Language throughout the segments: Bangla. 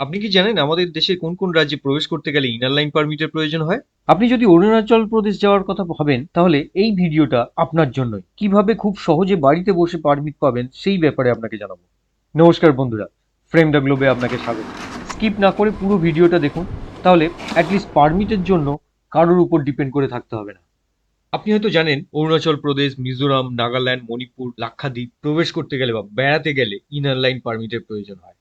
আপনি কি জানেন আমাদের দেশে কোন কোন রাজ্যে প্রবেশ করতে গেলে ইনার লাইন পারমিটের প্রয়োজন হয়? আপনি যদি অরুণাচল প্রদেশ যাওয়ার কথা ভাবেন তাহলে এই ভিডিওটা আপনার জন্যই। কীভাবে খুব সহজে বাড়িতে বসে পারমিট পাবেন সেই ব্যাপারে আপনাকে জানাব। নমস্কার বন্ধুরা ফ্রেম দ্য গ্লোবে আপনাকে স্বাগত। স্কিপ না করে পুরো ভিডিওটা দেখুন তাহলে অ্যাটলিস্ট পারমিটের জন্য কারোর উপর ডিপেন্ড করে থাকতে হবে না। আপনি হয়তো জানেন অরুণাচল প্রদেশ মিজোরাম নাগাল্যান্ড মণিপুর লাক্ষাদ্বীপ প্রবেশ করতে গেলে বা বেড়াতে গেলে ইনার লাইন পারমিটের প্রয়োজন হয়।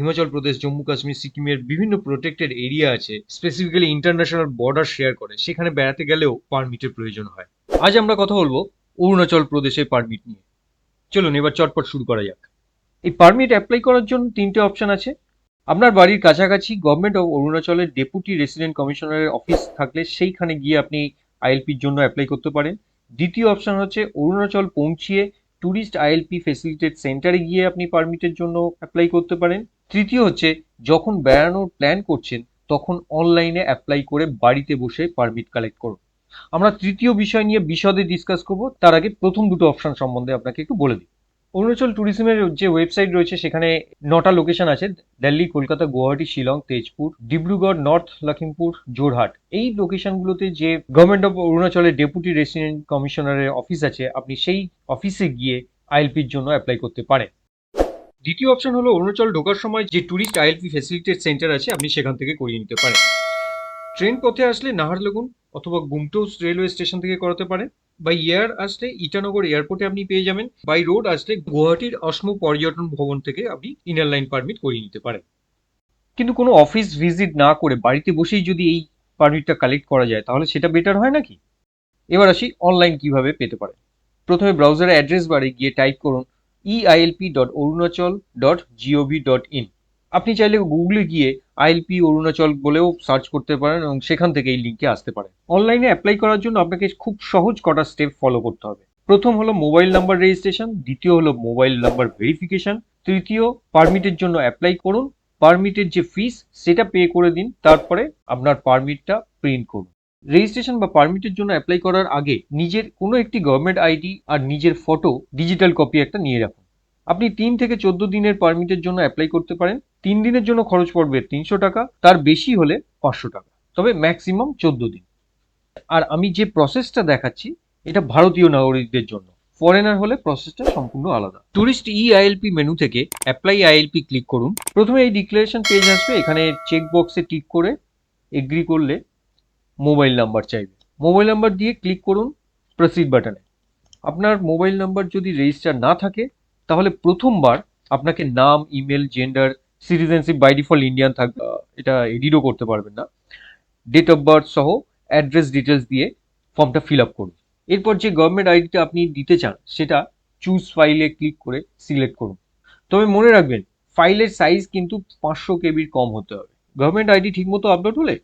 হিমাচল প্রদেশ, জম্মু কাশ্মীর, সিকিমের বিভিন্ন প্রোটেক্টেড এরিয়া আছে স্পেসিফিক্যালি ইন্টারন্যাশনাল বর্ডার শেয়ার করে, সেখানে বেড়াতে গেলেও পারমিটের প্রয়োজন হয়। আজ আমরা কথা বলব অরুণাচল প্রদেশের পারমিট নিয়ে। চলুন, এবার চটপট শুরু করা যাক। এই পারমিট অ্যাপ্লাই করার জন্য তিনটে অপশন আছে। আপনার বাড়ির কাছাকাছি গভর্নমেন্ট অফ অরুণাচলের ডেপুটি রেসিডেন্ট কমিশনারের অফিস থাকলে সেইখানে গিয়ে আপনি আইএলপির জন্য অ্যাপ্লাই করতে পারেন। দ্বিতীয় অপশন হচ্ছে অরুণাচল পৌঁছিয়ে ট্যুরিস্ট আইএলপি ফেসিলিটেড সেন্টারে গিয়ে আপনি পারমিটের জন্য অ্যাপ্লাই করতে পারেন। তৃতীয় হচ্ছে, যখন বেড়ানোর প্ল্যান করছেন, তখন অনলাইনে অ্যাপ্লাই করে বাড়িতে বসে পারমিট কালেক্ট করুন। আমরা তৃতীয় বিষয় নিয়ে বিশদে ডিসকাস করব, তার আগে প্রথম দুটো অপশন সম্বন্ধে আপনাকে একটু বলে দিই। অরুণাচল ট্যুরিজমের যে ওয়েবসাইট রয়েছে, সেখানে নটা লোকেশন আছে। দিল্লি, কলকাতা, গুয়াহাটি, শিলং, তেজপুর, ডিব্রুগড় নর্থ লখিমপুর জোরহাট এই লোকেশনগুলোতে যে গভর্নমেন্ট অফ অরুণাচলের ডেপুটি রেসিডেন্ট কমিশনারের অফিস আছে, আপনি সেই অফিসে গিয়ে আইএলপির জন্য অ্যাপ্লাই করতে পারেন। দ্বিতীয় অপশন হলো অরুণাচল ঢোকার সময় যে ট্যুরিস্ট আইএলপি ফেসিলিটেড সেন্টার আছে, আপনি সেখান থেকে করিয়ে নিতে পারেন। ট্রেন পথে আসলে নাহারলাগুন অথবা গুমটোস রেলওয়ে স্টেশন থেকে করাতে পারেন। বাই এয়ার আসলে ইটানগর এয়ারপোর্টে আপনি পেয়ে যাবেন। বাই রোড আসলে গুয়াহাটির অসমু পর্যটন ভবন থেকে আপনি ইনার লাইন পারমিট করিয়ে নিতে পারেন। কিন্তু কোনো অফিস ভিজিট না করে বাড়িতে বসেই যদি এই পারমিটটা কালেক্ট করা যায়, তাহলে সেটা বেটার হয় নাকি? এবার আসি অনলাইন কীভাবে পেতে পারেন। প্রথমে ব্রাউজারে অ্যাড্রেস বারে গিয়ে টাইপ করুন EILP dot Arunachal dot GOV dot in আপনি চাইলে গুগলে গিয়ে আইএলপি অরুণাচল বলেও সার্চ করতে পারেন এবং সেখান থেকে এই লিঙ্কে আসতে পারেন। অনলাইনে অ্যাপ্লাই করার জন্য আপনাকে খুব সহজ কটা স্টেপ ফলো করতে হবে। প্রথম হলো মোবাইল নাম্বার রেজিস্ট্রেশন দ্বিতীয় হলো মোবাইল নাম্বার ভেরিফিকেশন তৃতীয় পারমিটের জন্য অ্যাপ্লাই করুন পারমিটের যে ফিস সেটা পে করে দিন, তারপরে আপনার পারমিটটা প্রিন্ট করুন। রেজিস্ট্রেশন বা পারমিটের জন্য অ্যাপ্লাই করার আগে নিজের কোনো একটি গভর্নমেন্ট আইডি আর নিজের ফটো ডিজিটাল কপি একটা নিয়ে রাখুন। আপনি তিন থেকে চোদ্দ দিনের পারমিটের জন্য অ্যাপ্লাই করতে পারেন তিন দিনের জন্য খরচ পড়বে তিনশো টাকা, তার বেশি হলে পাঁচশো টাকা। তবে ম্যাক্সিমাম চোদ্দ দিন। আর আমি যে প্রসেসটা দেখাচ্ছি, এটা ভারতীয় নাগরিকদের জন্য। ফরেনার হলে প্রসেসটা সম্পূর্ণ আলাদা। টুরিস্ট ই আইএলপি মেনু থেকে অ্যাপ্লাই আইএলপি ক্লিক করুন। প্রথমে এই ডিক্লারেশন পেজ আসবে, এখানে চেক বক্সে টিক করে এগ্রি করলে মোবাইল নাম্বার চাইবে। মোবাইল নাম্বার দিয়ে ক্লিক করুন প্রসিড বাটনে আপনার মোবাইল নাম্বার যদি রেজিস্টার না থাকে, তাহলে প্রথমবার আপনাকে নাম email gender citizenship by default Indian ah, এটা এডিটও করতে পারবেন না। ডেট অফ বার্থ সহ অ্যাড্রেস ডিটেলস দিয়ে ফর্মটা ফিল আপ করুন। এরপর যে গভর্নমেন্ট আইডিটা আপনি দিতে চান সেটা চুজ ফাইলে ক্লিক করে সিলেক্ট করুন। তবে মনে রাখবেন ফাইলের সাইজ কিন্তু পাঁচশো কেবির কম হতে হবে। গভর্নমেন্ট আইডি ঠিকমতো আপলোড হলে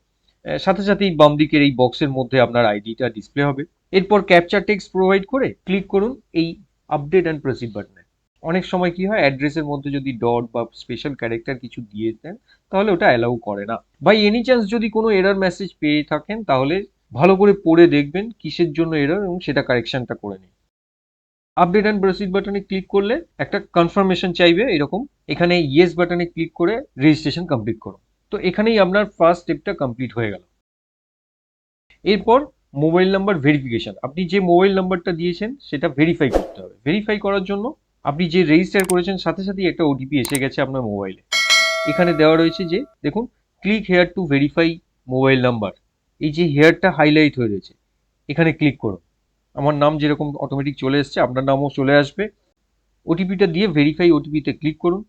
সাথে সাথেই বাম দিকের এই বক্সের মধ্যে আপনার আইডিটা ডিসপ্লে হবে। এরপর ক্যাপচার টেক্সট প্রোভাইড করে ক্লিক করুন এই আপডেট অ্যান্ড প্রসিড বাটনে অনেক সময় কি হয় অ্যাড্রেসের মধ্যে যদি ডট বা স্পেশাল ক্যারেক্টার কিছু দিয়ে দেন, তাহলে ওটা অ্যালাউ করে না। বাই এনি চান্স যদি কোনো এরর মেসেজ পেয়ে থাকেন, তাহলে ভালো করে পড়ে দেখবেন কিসের জন্য এরার এবং সেটা কারেকশনটা করে নিন। আপডেট অ্যান্ড প্রসিড বাটনে ক্লিক করলে একটা কনফার্মেশন চাইবে এরকম। এখানে ইয়েস বাটনে ক্লিক করে রেজিস্ট্রেশন কমপ্লিট করুন। তো এখানেই আপনার ফার্স্ট স্টেপটা কমপ্লিট হয়ে গেল। এরপর মোবাইল নাম্বার ভেরিফিকেশন আপনি যে মোবাইল নাম্বারটা দিয়েছেন, সেটা ভেরিফাই করতে হবে। ভেরিফাই করার জন্য আপনি যে রেজিস্টার করেছেন, সাথে সাথেই একটা ওটিপি এসে গেছে আপনার মোবাইলে এখানে দেওয়া রয়েছে যে, দেখুন click here to verify mobile number এই যে হেয়ারটা হাইলাইট হয়ে রয়েছে, এখানে ক্লিক করুন। আমার নাম যেরকম অটোমেটিক চলে এসছে, আপনার নামও চলে আসবে। ওটিপিটা দিয়ে ভেরিফাই ওটিপিতে ক্লিক করুন।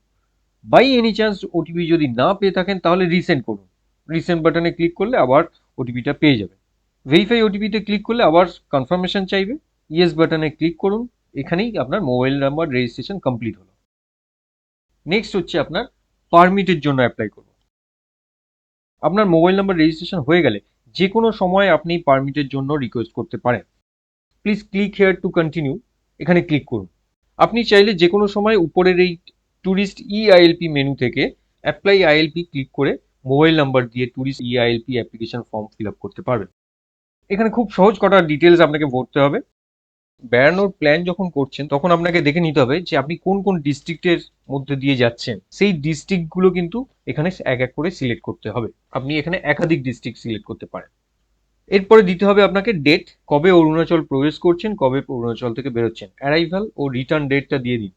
বাই এনি চান্স ওটিপি যদি না পেয়ে থাকেন, তাহলে রিসেন্ড করুন। রিসেন্ট বাটনে ক্লিক করলে আবার ওটিপিটা পেয়ে যাবেন। ভেরিফাই ওটিপিতে ক্লিক করলে আবার কনফার্মেশন চাইবে। ইয়েস বাটনে ক্লিক করুন। এখানেই আপনার মোবাইল নাম্বার রেজিস্ট্রেশন কমপ্লিট হলো। নেক্সট হচ্ছে আপনার পারমিটের জন্য অ্যাপ্লাই করুন আপনার মোবাইল নাম্বার রেজিস্ট্রেশন হয়ে গেলে যে কোনো সময় আপনি পারমিটের জন্য রিকোয়েস্ট করতে পারেন। Please click here to continue এখানে ক্লিক করুন। আপনি চাইলে যে কোনো সময় উপরের এই ট্যুরিস্ট ই আইএলপি মেনু থেকে অ্যাপ্লাই আইএলপি ক্লিক করে মোবাইল নাম্বার দিয়ে tourist e ILP application form fill up করতে পারবেন। এখানে খুব সহজ কটা ডিটেলস আপনাকে ভরতে হবে। বেড়ানোর প্ল্যান যখন করছেন, তখন আপনাকে দেখে নিতে হবে যে আপনি কোন কোন ডিস্ট্রিক্টের মধ্যে দিয়ে যাচ্ছেন। সেই ডিস্ট্রিক্টগুলো কিন্তু এখানে এক এক করে সিলেক্ট করতে হবে। আপনি এখানে একাধিক ডিস্ট্রিক্ট সিলেক্ট করতে পারেন। এরপরে দিতে হবে আপনাকে ডেট কবে অরুণাচল প্রবেশ করছেন, কবে অরুণাচল থেকে বেরোচ্ছেন। অ্যারাইভাল ও রিটার্ন ডেটটা দিয়ে দিন।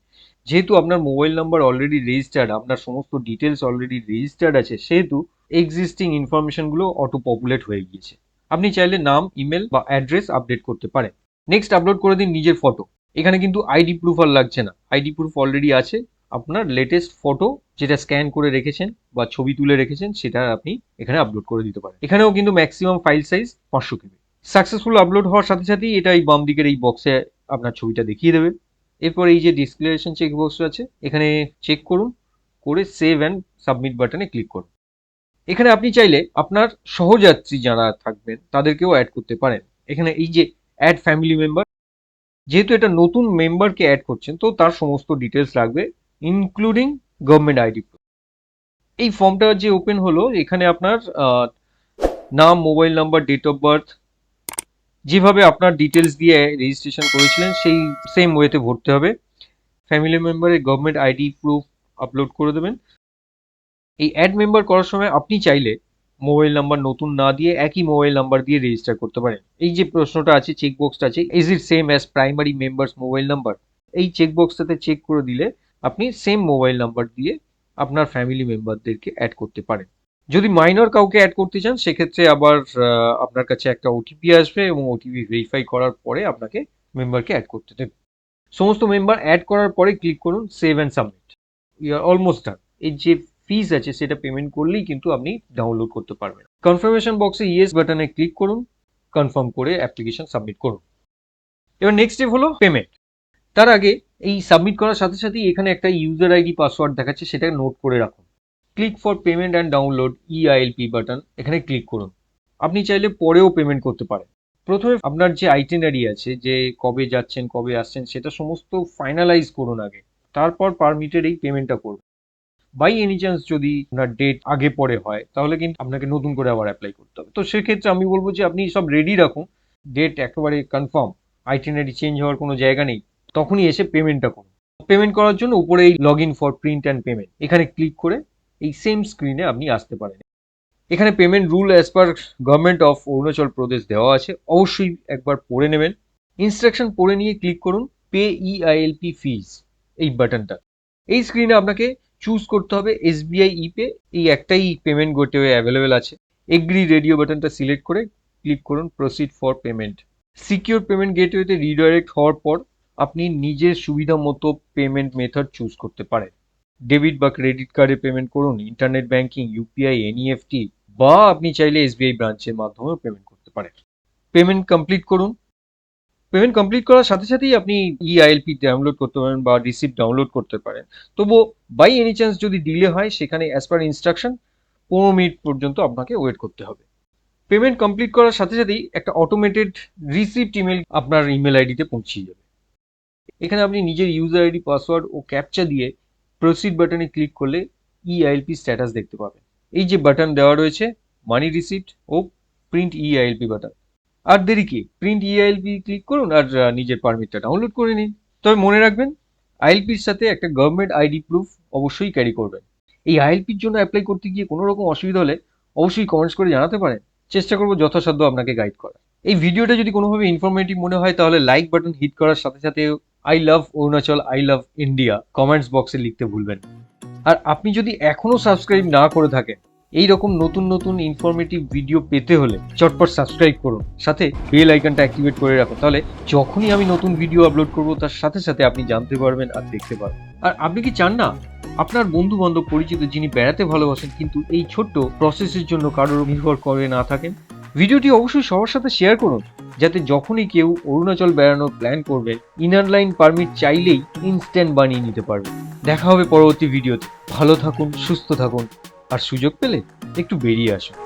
যেহেতু আপনার মোবাইল নাম্বার অলরেডি রেজিস্টার্ড আপনার সমস্ত ডিটেলস অলরেডি রেজিস্টার্ড আছে, সেহেতু এক্সিস্টিং ইনফরমেশনগুলো অটো পপুলেট হয়ে গিয়েছে। আপনি চাইলে নাম ইমেল বা অ্যাড্রেস আপডেট করতে পারেন। নেক্সট আপলোড করে দিন নিজের ফটো এখানে কিন্তু আইডি প্রুফ আর লাগছে না। আইডি প্রুফ অলরেডি আছে। আপনার লেটেস্ট ফটো যেটা স্ক্যান করে রেখেছেন বা ছবি তুলে রেখেছেন, সেটা আপনি এখানে আপলোড করে দিতে পারেন। এখানেও কিন্তু ম্যাক্সিমাম ফাইল সাইজ পাঁচশো কেবি। সাকসেসফুল আপলোড হওয়ার সাথে সাথেই এটা এই বাম দিকের এই বক্সে আপনার ছবিটা দেখিয়ে দেবে। এরপর এই যে ডিসক্রিপশন চেক বক্স আছে, এখানে চেক করুন, করে সেভ অ্যান্ড সাবমিট বাটনে ক্লিক করুন। এখানে আপনি চাইলে আপনার সহযাত্রী যারা থাকবেন, তাদেরকেও অ্যাড করতে পারেন। এখানে এই যে অ্যাড ফ্যামিলি মেম্বার যেহেতু এটা নতুন মেম্বারকে অ্যাড করছেন, তো তার সমস্ত ডিটেলস লাগবে ইনক্লুডিং গভর্নমেন্ট আইডি এই ফর্মটা যে ওপেন হলো, এখানে আপনার নাম mobile number date of birth যেভাবে আপনার ডিটেলস দিয়ে রেজিস্ট্রেশন করেছিলেন, সেই সেম ওয়েতে ভরতে হবে। ফ্যামিলি মেম্বারের গভর্নমেন্ট আইডি প্রুফ আপলোড করে দেবেন। এই অ্যাড মেম্বার করার সময় আপনি চাইলে মোবাইল নাম্বার নতুন না দিয়ে একই মোবাইল নাম্বার দিয়ে রেজিস্টার করতে পারেন। এই যে প্রশ্নটা আছে চেক বক্সটা আছে is it same as primary member's mobile number এই চেক বক্সটাতে চেক করে দিলে আপনি সেম মোবাইল নাম্বার দিয়ে আপনার ফ্যামিলি মেম্বারদেরকে অ্যাড করতে পারেন। যদি মাইনর কাউকে অ্যাড করতে চান, সেক্ষেত্রে আবার আপনার কাছে একটা ওটিপি আসবে এবং ওটিপি ভেরিফাই করার পরে আপনাকে মেম্বারকে অ্যাড করতে দেবে। সমস্ত মেম্বার অ্যাড করার পরে ক্লিক করুন save and submit you are almost done এই যে ফিস আছে, সেটা পেমেন্ট করলেই কিন্তু আপনি ডাউনলোড করতে পারবেন। কনফার্মেশন বক্সে ইয়েস বাটনে ক্লিক করুন কনফার্ম করে অ্যাপ্লিকেশন সাবমিট করুন। এবার নেক্সট স্টেপ হলো পেমেন্ট তার আগে এই সাবমিট করার সাথে সাথেই এখানে একটা ইউজার আইডি পাসওয়ার্ড দেখাচ্ছে, সেটা নোট করে রাখুন। Click for payment and download EILP button এখানে ক্লিক করুন। আপনি চাইলে পরেও পেমেন্ট করতে পারেন। প্রথমে আপনার যে আইটেনারি আছে, যে কবে যাচ্ছেন, কবে আসছেন, সেটা সমস্ত ফাইনালাইজ করুন আগে। তারপর পারমিটের এই পেমেন্টটা করুন। বাই এনি চান্স যদি আপনার ডেট আগে পরে হয়, তাহলে কিন্তু আপনাকে নতুন করে আবার অ্যাপ্লাই করতে হবে। তো সেক্ষেত্রে আমি বলব যে আপনি সব রেডি রাখুন। ডেট একেবারে কনফার্ম আইটেনারি চেঞ্জ হওয়ার কোনো জায়গা নেই, তখনই এসে পেমেন্টটা করুন। পেমেন্ট করার জন্য উপরে এই log in for print and payment এখানে ক্লিক করে এই সেম স্ক্রিনে আপনি আসতে পারেন। এখানে payment rule as per government of Arunachal Pradesh দেওয়া আছে, অবশ্যই একবার পড়ে নেবেন। ইনস্ট্রাকশন পড়ে নিয়ে ক্লিক করুন পে ইআইএলপি ফিজ এই বাটনটা এই স্ক্রিনে আপনাকে চুজ করতে হবে এসবিআই ইপে এই একটাই পেমেন্ট গেটওয়ে অ্যাভেলেবেল আছে। এগ্রি রেডিও বাটনটা সিলেক্ট করে ক্লিক করুন proceed for payment secure payment গেটওয়েতে redirect হওয়ার পর আপনি নিজের সুবিধা মতো পেমেন্ট মেথড চুজ করতে পারেন। ডেবিট বা ক্রেডিট কার্ডে পেমেন্ট করুন ইন্টারনেট ব্যাংকিং ইউপিআই এনইএফটি বা আপনি চাইলে এসবিআই ব্রাঞ্চের মাধ্যমেও পেমেন্ট করতে পারেন। পেমেন্ট কমপ্লিট করুন পেমেন্ট কমপ্লিট করার সাথে সাথেই আপনি ইআইএলপি ডাউনলোড করতে পারেন বা রিসিপ্ট ডাউনলোড করতে পারেন। তবুও বাই এনি চান্স যদি ডিলে হয়, সেখানে অ্যাজ পার ইনস্ট্রাকশন পনেরো মিনিট পর্যন্ত আপনাকে ওয়েট করতে হবে। পেমেন্ট কমপ্লিট করার সাথে সাথেই একটা অটোমেটেড রিসিপ্ট ইমেল আপনার ইমেল আইডিতে পৌঁছিয়ে যাবে। এখানে আপনি নিজের ইউজার আইডি পাসওয়ার্ড ও ক্যাপচা দিয়ে প্রসিড বাটনে ক্লিক করলে ইআইএলপি স্ট্যাটাস দেখতে পাবেন। এই যে বাটন দেওয়া রয়েছে মানি রিসিপ্ট ও প্রিন্ট ইআইএলপি বাটন আর দেরি কি? প্রিন্ট ইআইএলপি ক্লিক করুন আর নিজের পারমিটটা ডাউনলোড করে নিন। তবে মনে রাখবেন আইএলপির সাথে একটা গভর্নমেন্ট আইডি প্রুফ অবশ্যই ক্যারি করবেন। এই আইএলপির জন্য অ্যাপ্লাই করতে গিয়ে কোনো রকম অসুবিধা হলে অবশ্যই কমেন্টস করে জানাতে পারেন। চেষ্টা করব যথাসাধ্য আপনাকে গাইড করা এই ভিডিওটা যদি কোনোভাবে ইনফরমেটিভ মনে হয়, তাহলে লাইক বাটন হিট করার সাথে সাথে I love Arunachal I love India comments বক্সে লিখতে ভুলবেন আর আপনি যদি এখনও সাবস্ক্রাইব না করে থাকেন এই রকম নতুন নতুন ইনফরমেটিভ ভিডিও পেতে হলে চটপট সাবস্ক্রাইব করুন। সাথে বেল আইকনটা অ্যাক্টিভেট করে রাখুন। তাহলে যখনই আমি নতুন ভিডিও আপলোড করব, তার সাথে সাথে আপনি জানতে পারবেন আর দেখতে পারবেন। আর আপনি কি চান না? আপনার বন্ধু বান্ধব পরিচিত যিনি বেড়াতে ভালোবাসেন, কিন্তু এই ছোট্ট প্রসেসের জন্য কারোর নির্ভর করে না থাকেন ভিডিওটি অবশ্যই সবার সাথে শেয়ার করুন। যাতে যখনই কেউ অরুণাচল বেড়ানোর প্ল্যান করবে ইনার লাইন পারমিট চাইলেই ইনস্ট্যান্ট বানিয়ে নিতে পারবে। দেখা হবে পরবর্তী ভিডিওতে ভালো থাকুন, সুস্থ থাকুন। আর সুযোগ পেলে একটু বেরিয়ে আসুন